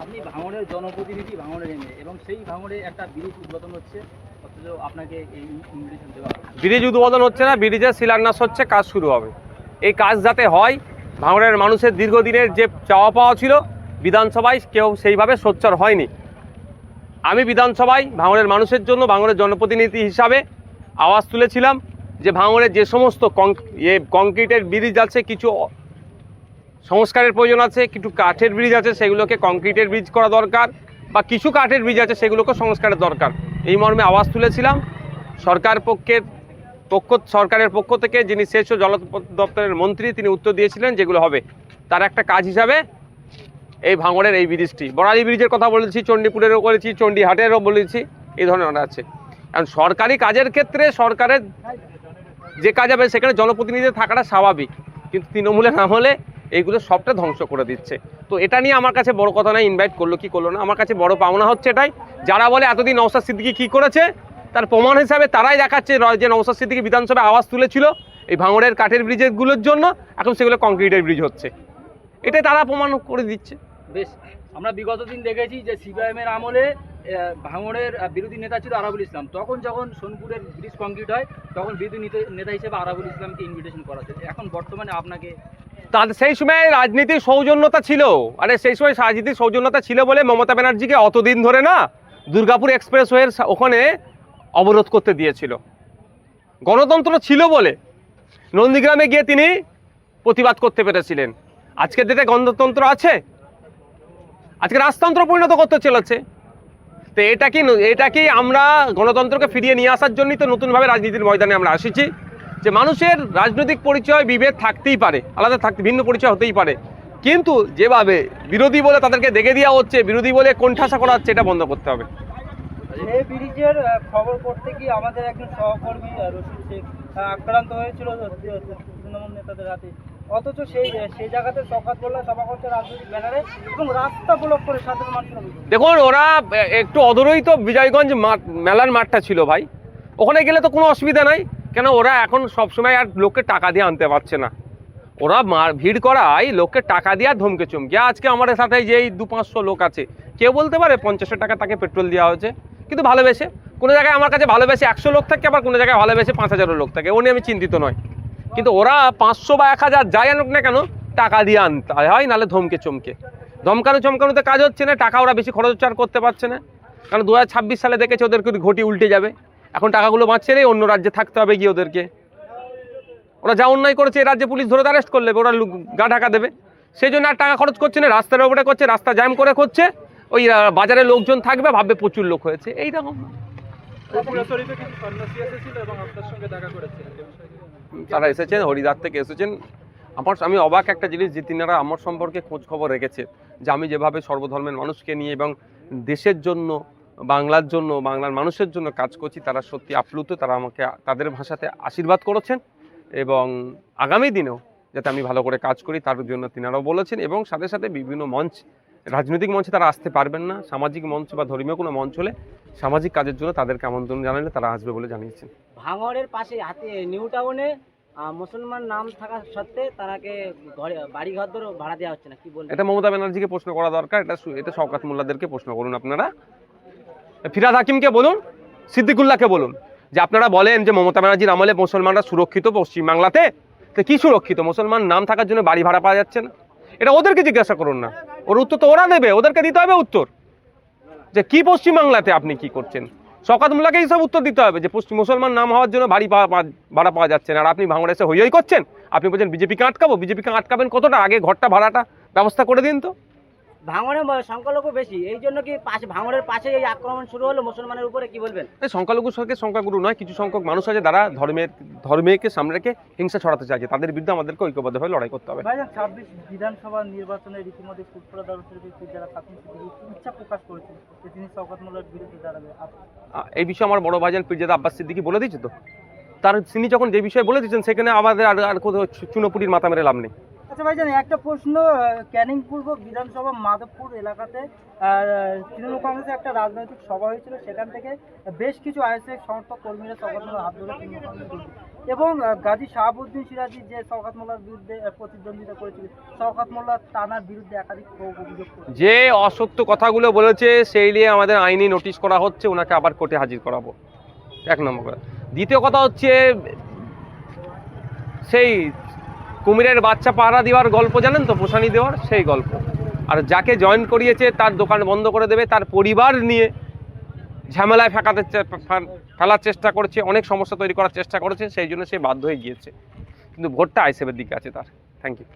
আপনি ভাঙড়ের জনপ্রতিনিধি ভাঙড়ের এমএ এবং সেই ভাঙড়ে একটা ব্রিজ উদ্বোধন হচ্ছে, অথচ আপনাকে এই ইনভিটেশন দেওয়া। ব্রিজ উদ্বোধন হচ্ছে না, ব্রিজের শিলান্যাস হচ্ছে, কাজ শুরু হবে এই কাজ যাতে হয় ভাঙড়ের মানুষের দীর্ঘদিনের যে চাওয়া পাওয়া ছিল, বিধানসভায় কেউ সেইভাবে সোচ্চার হয়নি আমি বিধানসভায় ভাঙড়ের মানুষের জন্য ভাঙড়ের জনপ্রতিনিধি হিসাবে আওয়াজ তুলেছিলাম যে ভাঙড়ের যে সমস্ত কং- ইয়ে কংক্রিটের ব্রিজ আছে, কিছু সংস্কারের প্রয়োজন আছে, কিছু কাঠের ব্রিজ আছে, সেগুলোকে কংক্রিটের ব্রিজ করা দরকার বা কিছু কাঠের ব্রিজ আছে সেগুলোকে সংস্কারের দরকার। এই মর্মে আওয়াজ তুলেছিলাম। সরকার পক্ষের পক্ষ, সরকারের পক্ষ থেকে যিনি সেচ ও জল দপ্তরের মন্ত্রী, তিনি উত্তর দিয়েছিলেন যেগুলো হবে। তার একটা কাজ হিসাবে এই ভাঙড়ের এই ব্রিজটি বড়ালি ব্রিজের কথা বলেছি, চণ্ডীপুরেরও বলেছি চণ্ডীহাটেরও বলেছি, এই ধরনের আছে। কারণ সরকারি কাজের ক্ষেত্রে সরকারের যে কাজ হবে, সেখানে জনপ্রতিনিধি থাকাটা স্বাভাবিক। কিন্তু তৃণমূলে না হলে এইগুলো সবটা ধ্বংস করে দিচ্ছে। তো এটা নিয়ে আমার কাছে বড় কথা নয় ইনভাইট করল, কি করল না? আমার কাছে বড় পাওনা হচ্ছে এটাই, যারা বলে এতদিন নৌসাদ সিদ্দিকি কী করেছে, তার প্রমাণ হিসাবে তারাই দেখাচ্ছে যে নৌসাদ সিদ্দিকি বিধানসভায় আওয়াজ তুলেছিল এই ভাঙড়ের কাঠের ব্রিজেরগুলোর জন্য, এখন সেগুলো কংক্রিটের ব্রিজ হচ্ছে। এটাই তারা প্রমাণ করে দিচ্ছে। বেশ, আমরা বিগত দিন দেখেছি যে সিপিআইএম এর আমলে ভাঙড়ের বিরোধী নেতা ছিল আরাবুল ইসলাম। তখন যখন সোনপুরের ব্রিজ কংক্রিট হয়, তখন বিরোধী নেতা- হিসেবে আরাবুল ইসলামকে ইনভিটেশন করা হচ্ছে। এখন বর্তমানে আপনাকে তাদের সেই সময় রাজনীতির সৌজন্যতা ছিল। আরে সেই সময় রাজনীতির সৌজন্যতা ছিল বলে মমতা ব্যানার্জিকে অতদিন ধরে না দুর্গাপুর এক্সপ্রেসওয়ের ওখানে অবরোধ করতে দিয়েছিল। গণতন্ত্র ছিল বলে নন্দীগ্রামে গিয়ে তিনি প্রতিবাদ করতে পেরেছিলেন। আজকের ডেটে গণতন্ত্র আছে? আজকে রাজতন্ত্র পরিণত করতে চলেছে। তো এটা কি এটা কি আমরা গণতন্ত্রকে ফিরিয়ে নিয়ে আসার জন্যই তো নতুনভাবে রাজনীতির ময়দানে আমরা আসিছি? যে মানুষের রাজনৈতিক পরিচয় বিভেদ থাকতেই পারে আলাদা থাকতে ভিন্ন পরিচয় হতেই পারে। কিন্তু যেভাবে বিরোধী বলে তাদেরকে দেখে দেওয়া হচ্ছে বিরোধী বলে কোণঠাসা করা হচ্ছে এটা বন্ধ করতে হবে। ব্রিজের খবর করতে গিয়ে আমাদের একজন সহকর্মী আহ, রশিদ শেখ আক্রান্ত হয়েছিল তৃণমূল নেতাদের হাতে। অথচ সেই সেই জায়গাতে সকাত বললে সভা করছে রাজনৈতিক ব্যানারে এবং রাস্তা ব্লক করে সাধারণ দেখুন ওরা একটু অদূরেই তো বিজয়গঞ্জ মেলার মাঠটা ছিল ভাই। ওখানে গেলে তো কোনো অসুবিধা নাই। কেন ওরা এখন সবসময় আর লোককে টাকা দিয়ে আনতে পারছে না। ওরা মার- ভিড় করায় লোককে টাকা দিয়ে ধমকে চমকে। আজকে আমাদের সাথে যে এই দু পাঁচশো লোক আছে, কেউ বলতে পারে পঞ্চাশশো টাকা তাকে পেট্রোল দেওয়া হয়েছে, কিন্তু ভালোবেসে। কোনো জায়গায় আমার কাছে ভালোবেসে একশো লোক থাকে, আবার কোনো জায়গায় ভালোবেসে পাঁচ হাজারও লোক থাকে। ও নিয়ে আমি চিন্তিত নয়। কিন্তু ওরা পাঁচশো বা এক হাজার যাই আনুক না কেন, টাকা দিয়ে আনতে হয় নাহলে ধমকে চমকে। ধমকানো চমকানোতে কাজ হচ্ছে না, টাকা ওরা বেশি খরচার করতে পারছে না। কারণ দু হাজার ছাব্বিশ সালে দেখেছে ওদেরকে ঘটি উল্টে যাবে। এখন টাকাগুলো বাঁচছে রে অন্য রাজ্যে থাকতে হবে গিয়ে ওদেরকে। ওরা যা অন্যায় করেছে এ রাজ্যে পুলিশ ধরে অ্যারেস্ট করলে, ওরা গা ঢাকা দেবে। সেই জন্য আর টাকা খরচ করছে না, রাস্তার ওপরে করছে, রাস্তা জ্যাম করে করছে। ওই বাজারে লোকজন থাকবে, ভাববে প্রচুর লোক হয়েছে। এইরকম। তারা এসেছেন হরিদার থেকে এসেছেন। আমার আমি অবাক একটা জিনিস যে তিনারা আমার সম্পর্কে খোঁজ খবর রেখেছে যে আমি যেভাবে সর্বধর্মের মানুষকে নিয়ে এবং দেশের জন্য বাংলার জন্য বাংলার মানুষের জন্য কাজ করছি তারা সত্যি আপ্লুত তারা আমাকে তাদের ভাষাতে আশীর্বাদ করেছেন এবং আগামী দিনেও যাতে আমি ভালো করে কাজ করি তার জন্য তিনারাও বলেছেন এবং সাথে সাথে বিভিন্ন মঞ্চ রাজনৈতিক মঞ্চে তারা আসতে পারবেন না। সামাজিক মঞ্চ বা ধর্মীয় কোনো মঞ্চ হলে সামাজিক কাজের জন্য তাদেরকে আমন্ত্রণ জানালে তারা আসবে বলে জানিয়েছেন। ভাঙড়ের পাশে হাতে নিউ টাউনে মুসলমান নাম থাকা সত্ত্বে তারাকে ঘরে বাড়ি ঘর ধরে ভাড়া দেওয়া হচ্ছে না কি বলবেন? এটা মমতা ব্যানার্জিকে প্রশ্ন করা দরকার এটা এটা শওকাত মোল্লাদেরকে প্রশ্ন করুন আপনারা। ফিরাদ হাকিমকে বলুন, সিদ্দিকুল্লাহকে বলুন, যে আপনারা বলেন যে মমতা ব্যানার্জির আমলে মুসলমানরা সুরক্ষিত পশ্চিমবাংলাতে, তো কি সুরক্ষিত? মুসলমান নাম থাকার জন্য বাড়ি ভাড়া পাওয়া যাচ্ছে না। এটা ওদেরকে জিজ্ঞাসা করুন না। ওর উত্তর তো ওরা দেবে ওদেরকে দিতে হবে উত্তর। যে কি পশ্চিমবাংলাতে আপনি কি করছেন? শকাত মোল্লাকে সব উত্তর দিতে হবে যে পশ্চিম মুসলমান নাম হওয়ার জন্য বাড়ি ভাড়া পাওয়া যাচ্ছে না। আর আপনি ভাঙড়ে এসে হই করছেন? আপনি বলছেন, বিজেপিকে আটকাবো? বিজেপিকে আটকাবেন কতটা? আগে ঘরটা ভাড়াটা ব্যবস্থা করে দিন তো। ভাঙড়ে ম- সংখ্যালঘু বেশি এই জন্য কি পাশে ভাঙড়ের পাশে এই আক্রমণ শুরু হলো মুসলমানের উপরে কি বলবেন? এই সংখ্যালঘু সরকার সংখ্যাগুরু নয় কিছু সংখ্যক মানুষ আছে যারা ধর্মের ধর্মকে সামনে রেখে হিংসা ছড়াতে চাইছে। তাদের বিরুদ্ধে আমাদেরকে ঐক্যবদ্ধভাবে লড়াই করতে হবে। ছাব্বিশ বিধানসভা নির্বাচনে রীতিমধ্যে ফুটবল দলের যারা থাকেন ইচ্ছা প্রকাশ করেছেন যে তিনি শওকত মোল্লার বিরুদ্ধে দাঁড়াবে এই বিষয়ে আমার বড় ভাইজান পীরজাদা আব্বাস সিদ্দিকি বলে দিয়েছে তো? তার তিনি যখন যে বিষয়ে বলে দিয়েছেন সেখানে আমাদের আর আর কোথাও চুনোপুটির মাথা মেরে লাভ নেই। আচ্ছা ভাইজান, একটা প্রশ্ন, ক্যানিং পূর্ব বিধানসভা মাধবপুর এলাকাতে তৃণমূল কংগ্রেসের একটা রাজনৈতিক সভা হয়েছিল। সেখান থেকে বেশ কিছু আইএসএফ সমর্থক কর্মীরা সৌকাত মোল্লার হাত। এবং গাজী শাহাবুদ্দিন সিরাজি যে সৌকাত মোল্লার বিরুদ্ধে প্রতিদ্বন্দ্বিতা করেছিল সৌকাত মোল্লার টানার বিরুদ্ধে একাধিক অভিযোগ যে অসত্য কথাগুলো বলেছে, সেই নিয়ে আমাদের আইনি নোটিশ করা হচ্ছে, ওনাকে আবার কোর্টে হাজির করাবো। এক নম্বর দ্বিতীয় কথা হচ্ছে, সেই কুমিরের বাচ্চা পাহারা দেওয়ার গল্প জানেন তো? পোষানি দেওয়ার সেই গল্প। আর যাকে জয়েন করিয়েছে, তার দোকান বন্ধ করে দেবে, তার পরিবার নিয়ে ঝামেলায় ফেঁকাতে ফেলার চেষ্টা করছে, অনেক সমস্যা তৈরি করার চেষ্টা করেছে, সেই জন্য সে বাধ্য হয়ে গিয়েছে। কিন্তু ভোটটা আইসেবের দিকে আছে তার। Thank you